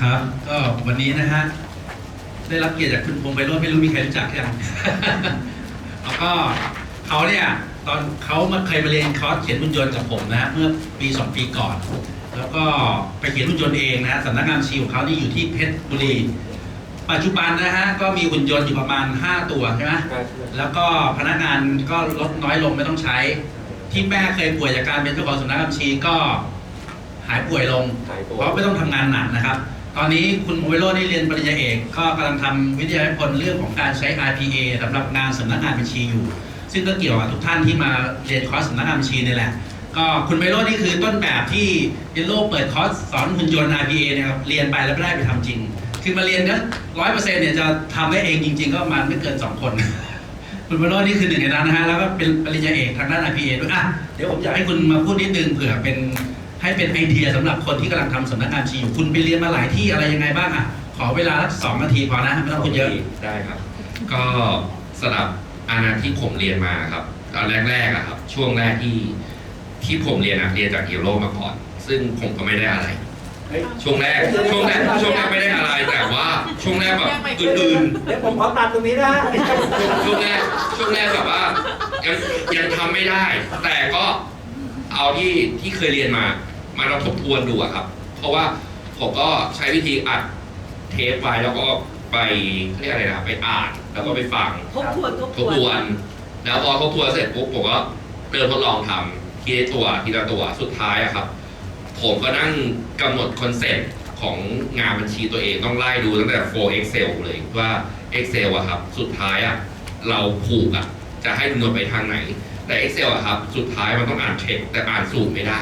ครับก็วันนี้นะฮะได้รับเกียรติจากคุณพงษ์ไปโรจน์ไม่รู้มีใครรู้จักยังแล้วก็เขาเนี่ยตอนเขามาเคยมาเรียนคอร์สเขียนหุ่นยนต์กับผมนะฮะเมื่อปีสองปีก่อน แล้วก็ไปเขียนหุ่นยนต์เองนะฮะสำนักงานชีของเขานี่อยู่ที่เพชรบุรีปัจจุบันนะฮะก็มีหุ่นยนต์อยู่ประมาณ 5 ตัวใช่ไหมแล้วก็พนักงานก็ลดน้อยลงไม่ต้องใช้ ที่แม่เคยป่วยจากการเป็นเจ้าของสำนักบัญชีก็ หายป่วยลง หายตัวเพราะไม่ต้องทำงานหนักนะครับ ตอนนี้คุณโมเวโรได้เรียนปริญญาเอกก็กำลังทำวิทยานิพนธ์เรื่องของการใช้ RPA สำหรับงานสำนักงานบัญชีอยู่ ซึ่งก็เกี่ยวกับทุกท่านที่มาเรียนคอร์สสำนักงานบัญชีนี่แหละ ก็คุณไมโรจน์นี่คือต้นแบบที่เยนโลเปิดคอร์สสอนหุ่นยนต์ RPA เนะครับเรียนไปแล้วไม่ได้ไปทำจริง คือมาเรียนก็ร้อยเปอร์เซ็นต์เนี่ยจะทำได้เองจริง ๆ ก็ประมาณไม่เกิน2คน คุณไมโรจน์นี่คือหนึ่งในนั้นนะฮะแล้วก็เป็นปริญญาเอกทางด้าน RPA ด้วยอะเดี๋ยวผมอยากให้คุณมาพูดนิดนึงเผื่อเป็น ให้เป็นไอเดียสำหรับคนที่กำลังทำสำนักงานชีอยู่คุณไปเรียนมาหลายที่อะไรยังไงบ้างอะ ขอเวลาสักสองนาทีพอนะไม่ต้องพูดเยอะได้ครับ ก็สำหรับอาณาที่ผมเรียนมาครับตอนแรกๆอะครับ ช่วงแรกที่ที่ผมเรียนอะเรียนจากฮีโร่มาก่อน ซึ่งผมก็ไม่ได้อะไรช่วงแรกช่วงแรกช่วงแรกไม่ได้อะไรแต่ว่าช่วงแรกแบบอื่นเดี๋ยวผมขอตัดตรงนี้นะๆช่วงแรกช่วงแรกแบบว่ายังยังทำไม่ได้ แต่ก็ เอาที่ที่เคยเรียนมา มาลองทบทวนดูอะครับ เพราะว่าผมก็ใช้วิธีอัดเทปไว้แล้วก็ไปเรียกอะไรนะไปอ่านแล้วก็ไปฟังทบทวนทบททบวนทวนแล้วพอทบทวนเสร็จปุ๊บผมก็เริ่มทดลองทำทีละตัวทีละตัวสุดท้ายอะครับ ผมก็นั่งกำหนดคอนเซ็ปต์ของงานบัญชีตัวเองต้องไล่ดูตั้งแต่ for Excel เลยว่า Excel อะครับ สุดท้ายอะเราผูกอะจะให้คำนวณไปทางไหน แต่ Excel อะครับ สุดท้ายมันต้องอ่านเช็คแต่อ่านสูตรไม่ได้